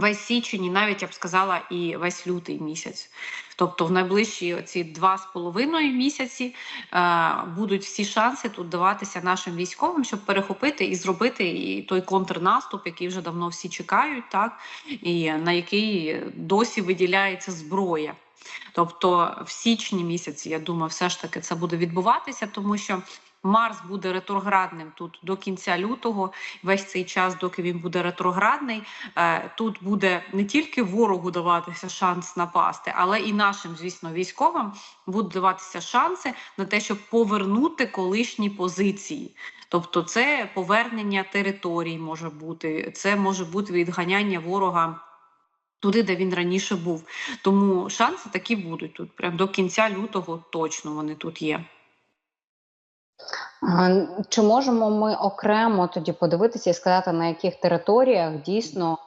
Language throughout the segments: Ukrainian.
весь січень, і навіть я б сказала, і весь лютий місяць. Тобто, в найближчі ці два з половиною місяці е, будуть всі шанси тут даватися нашим військовим, щоб перехопити і зробити і той контрнаступ, який вже давно всі чекають, так і на який досі виділяється зброя. Тобто, в січні місяці, я думаю, все ж таки це буде відбуватися, тому що Марс буде ретроградним тут до кінця лютого. Весь цей час, доки він буде ретроградний, е, тут буде не тільки ворогу даватися шанс напасти, але і нашим, звісно, військовим будуть даватися шанси на те, щоб повернути колишні позиції. Тобто, це повернення територій може бути, це може бути відганяння ворога. Туди, де він раніше був, тому шанси такі будуть тут. Прям до кінця лютого точно вони тут є. Чи можемо ми окремо тоді подивитися і сказати, на яких територіях дійсно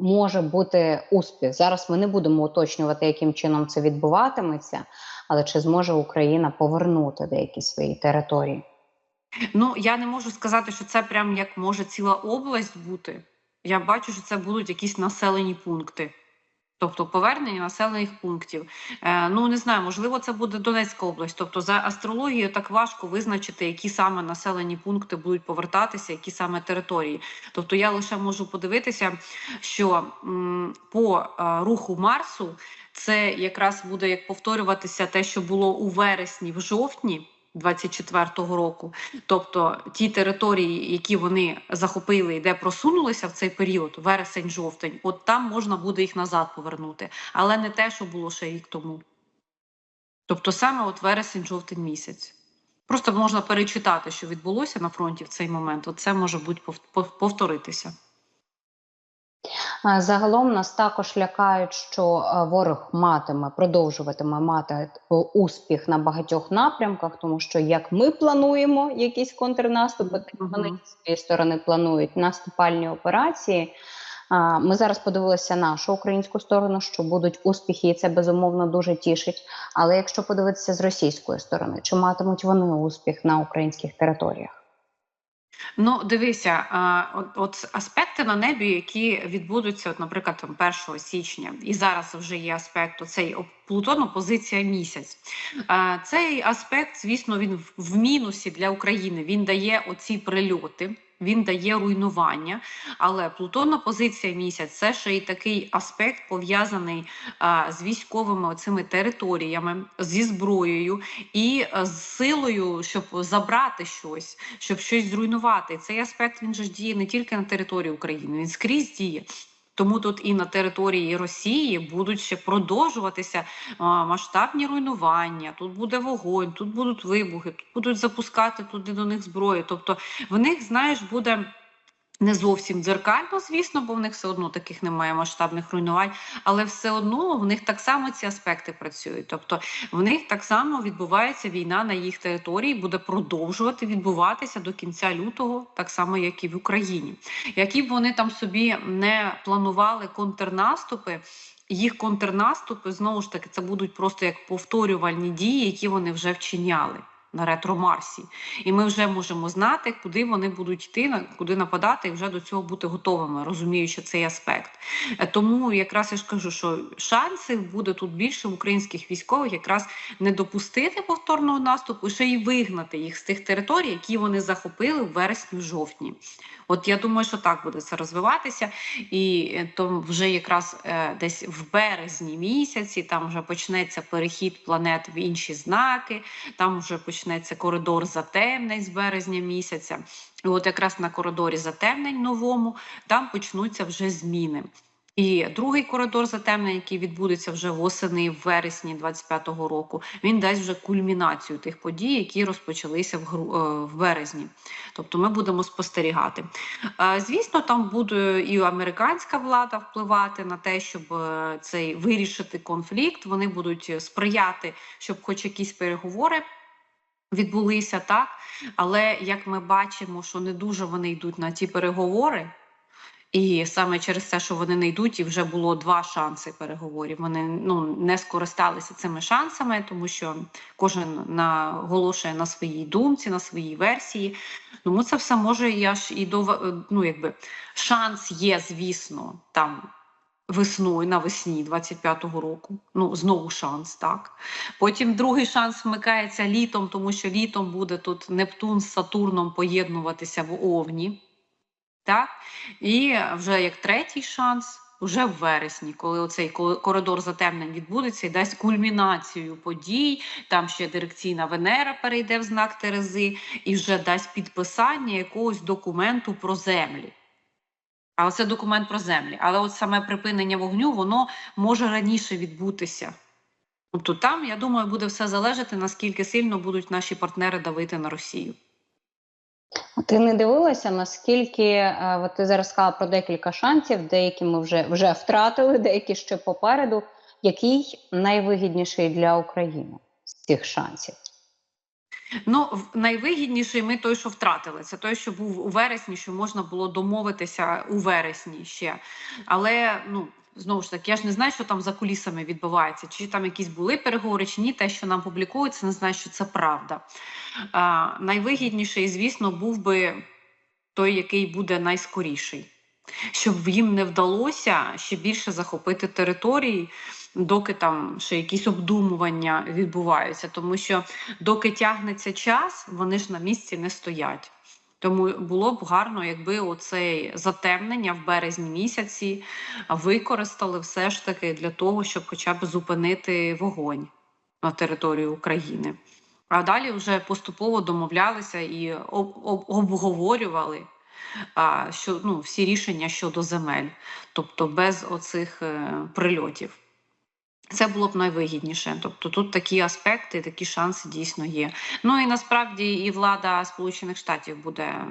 може бути успіх? Зараз ми не будемо уточнювати, яким чином це відбуватиметься, але чи зможе Україна повернути деякі свої території? Ну я не можу сказати, що це прям як може ціла область бути. Я бачу, що це будуть якісь населені пункти. Тобто повернення населених пунктів. Е, Ну не знаю, можливо, це буде Донецька область. Тобто, за астрологією так важко визначити, які саме населені пункти будуть повертатися, які саме території. Тобто, я лише можу подивитися, що м, по е, руху Марсу це якраз буде як повторюватися те, що було у вересні, в жовтні. 24-го року, тобто ті території, які вони захопили і де просунулися в цей період, вересень-жовтень, от там можна буде їх назад повернути, але не те, що було ще рік тому. Тобто саме от вересень-жовтень місяць. Просто можна перечитати, що відбулося на фронті в цей момент. От це може бути повторитися. Загалом нас також лякають, що е, ворог матиме, продовжуватиме мати е, успіх на багатьох напрямках, тому що як ми плануємо якісь контрнаступи, так вони з своєї сторони планують наступальні операції. Ми зараз подивилися нашу українську сторону, що будуть успіхи, і це безумовно дуже тішить. Але якщо подивитися з російської сторони, чи матимуть вони успіх на українських територіях? Ну, дивися, от, от аспекти на небі, які відбудуться, от, наприклад, там 1 січня, і зараз вже є аспект оцей Плутону позиція місяць. Цей аспект, звісно, він в мінусі для України. Він дає оці прильоти він дає руйнування. Але Плутонна позиція місяць це ще й такий аспект пов'язаний з військовими цими територіями, зі зброєю і з силою, щоб забрати щось, щоб щось зруйнувати. Цей аспект він же діє не тільки на території України, він скрізь діє. Тому тут і на території Росії будуть ще продовжуватися масштабні руйнування. Тут буде вогонь, тут будуть вибухи, тут будуть запускати туди до них зброю. Тобто в них, знаєш, буде. Не зовсім дзеркально, звісно, бо в них все одно таких немає масштабних руйнувань, але все одно в них так само ці аспекти працюють. Тобто в них так само відбувається війна на їх території, буде продовжувати відбуватися до кінця лютого, так само як і в Україні. Які б вони там собі не планували контрнаступи. Їх контрнаступи знову ж таки це будуть просто як повторювальні дії, які вони вже вчиняли на ретро-Марсі. І ми вже можемо знати, куди вони будуть йти, куди нападати, і вже до цього бути готовими, розуміючи цей аспект. Е, тому якраз я ж кажу, що шанси буде тут більше українських військових якраз не допустити повторного наступу, ще й вигнати їх з тих територій, які вони захопили в вересні-жовтні. От я думаю, що так буде це розвиватися, і е, то вже якраз е, десь в березні місяці там вже почнеться перехід планет в інші знаки, там вже почнеться коридор затемнень з березня місяця. І от якраз на коридорі затемнень новому там почнуться вже зміни. І другий коридор затемнень, який відбудеться вже восени в вересні 25-го року, він дасть вже кульмінацію тих подій, які розпочалися в гру е, в березні. Тобто ми будемо спостерігати. Е, звісно, там буде і американська влада впливати на те, щоб е, цей вирішити конфлікт. Вони будуть сприяти, щоб, хоч якісь переговори. Відбулися так, але як ми бачимо, що не дуже вони йдуть на ті переговори. І саме через те, що вони не йдуть, і вже було два шанси переговорів. Вони ну не скористалися цими шансами, тому що кожен наголошує на своїй думці, на своїй версії. Тому це все може я ж і до ну якби шанс є, звісно, там весною навесні 25-го року. Ну, знову шанс, так. Потім другий шанс вмикається літом, тому що літом буде тут Нептун з Сатурном поєднуватися в Овні. Так? І вже як третій шанс, вже в вересні, коли оцей коридор затемнень відбудеться і дасть кульмінацію подій. Там ще дирекційна Венера перейде в знак Терези і вже дасть підписання якогось документу про землі. Але це документ про землі. Але от саме припинення вогню воно може раніше відбутися. Тобто там, я думаю, буде все залежати, наскільки сильно будуть наші партнери давити на Росію. Ти не дивилася, наскільки е, от ти зараз сказала про декілька шансів, деякі ми вже, вже втратили, деякі ще попереду. Який найвигідніший для України з цих шансів? Ну, найвигідніший ми той, що втратили. Це той, що був у вересні, що можна було домовитися у вересні ще. Але ну знову ж таки, я ж не знаю, що там за кулісами відбувається, чи там якісь були переговори, чи ні. Те, що нам публікується, не знаю, що це правда. А, найвигідніший, звісно, був би той, який буде найскоріший. Щоб їм не вдалося ще більше захопити території, доки там ще якісь обдумування відбуваються, тому що доки тягнеться час, вони ж на місці не стоять. Тому було б гарно, якби оцей затемнення в березні місяці використали все ж таки для того, щоб хоча б зупинити вогонь на території України. А далі вже поступово домовлялися і об- об- обговорювали що, ну, всі рішення щодо земель, тобто без оцих е, прильотів. Це було б найвигідніше. Тобто тут такі аспекти, такі шанси дійсно є. Ну і насправді і влада Сполучених Штатів буде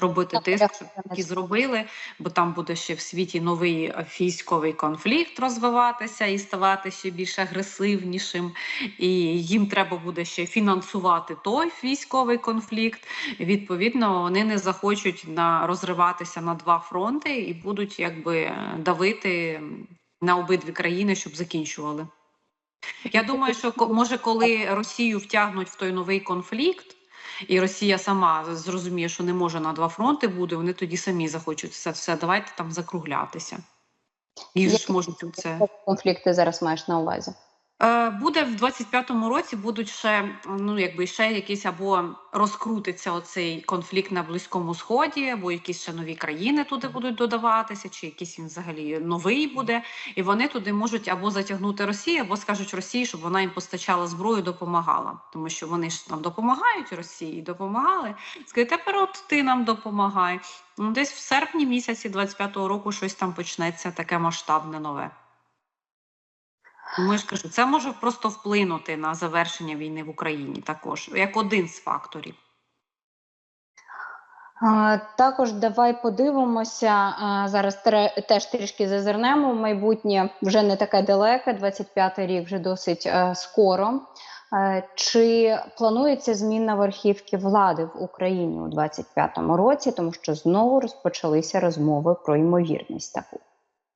робити тиск, щоб такі зробили, бо там буде ще в світі новий військовий конфлікт розвиватися і ставати ще більш агресивнішим. І їм треба буде ще фінансувати той військовий конфлікт. Відповідно, вони не захочуть на розриватися на два фронти і будуть якби давити на обидві країни, щоб закінчували. Я думаю, що може, коли Росію втягнуть в той новий конфлікт, і Росія сама зрозуміє, що не може на два фронти бути, вони тоді самі захочуть це все давайте там закруглятися. І ж можуть це. Конфлікти зараз маєш на увазі? Е, Буде в 25-му році будуть ще ну якби ще якісь або розкрутиться оцей конфлікт на близькому сході, або якісь ще нові країни туди будуть додаватися, чи якийсь він взагалі новий буде, і вони туди можуть або затягнути Росію, або скажуть Росії, щоб вона їм постачала зброю, допомагала, тому що вони ж нам допомагають Росії, допомагали. Скажуть, тепер от ти нам допомагай. Ну, десь в серпні місяці 25-го року щось там почнеться таке масштабне нове. Тому я ж кажу, це може просто вплинути на завершення війни в Україні також, як один з факторів. Також давай подивимося. Зараз теж трішки зазирнемо майбутнє, вже не таке далеке, 25-й рік вже досить е, скоро. Е, Чи планується зміна верхівки влади в Україні у 25-му році, тому що знову розпочалися розмови про ймовірність таку?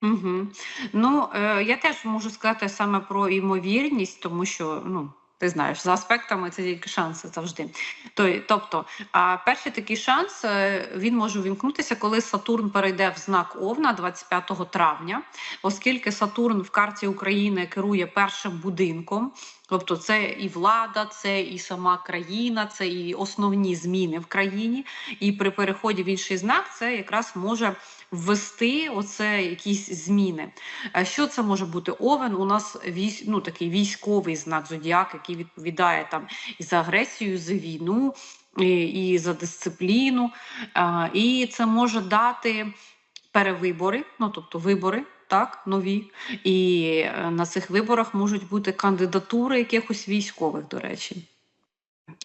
Угу. Ну, е, я теж можу сказати саме про ймовірність, тому що ну. Ти знаєш, за аспектами це тільки шанси завжди. Тобто, перший такий шанс е, він може увімкнутися, коли Сатурн перейде в знак Овна 25 травня, оскільки Сатурн в карті України керує першим будинком, тобто це і влада, це і сама країна, це і основні зміни в країні. І при переході в інший знак це якраз може ввести оце якісь зміни. А Що це може бути? Овен у нас військ, ну, такий військовий знак зодіак, який відповідає там і за агресію, і за війну, і, і за дисципліну. І це може дати перевибори, ну тобто вибори. Так, нові, і е, на цих виборах можуть бути кандидатури якихось військових, до речі.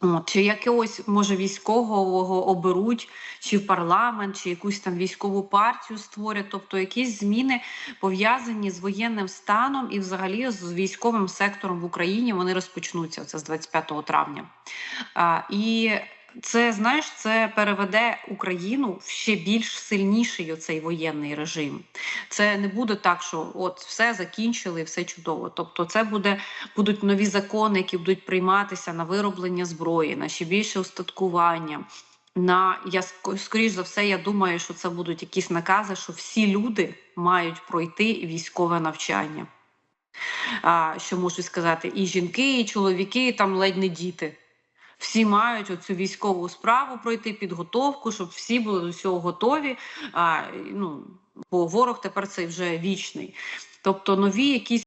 От, чи якогось може військового оберуть, чи в парламент, чи якусь там військову партію створять, тобто якісь зміни пов'язані з воєнним станом і взагалі з військовим сектором в Україні вони розпочнуться це з 25 травня. А, і це знаєш, це переведе Україну в ще більш сильніший оцей воєнний режим. Це не буде так, що от все закінчили, все чудово. Тобто, це буде будуть нові закони, які будуть прийматися на вироблення зброї, на ще більше устаткування. на я скоріш за все, я думаю, що це будуть якісь накази, що всі люди мають пройти військове навчання. А, що можуть сказати, і жінки, і чоловіки, і там ледь не діти. Всі мають оцю військову справу пройти, підготовку, щоб всі були до цього готові. А, ну, бо ворог тепер цей вже вічний. Тобто нові якісь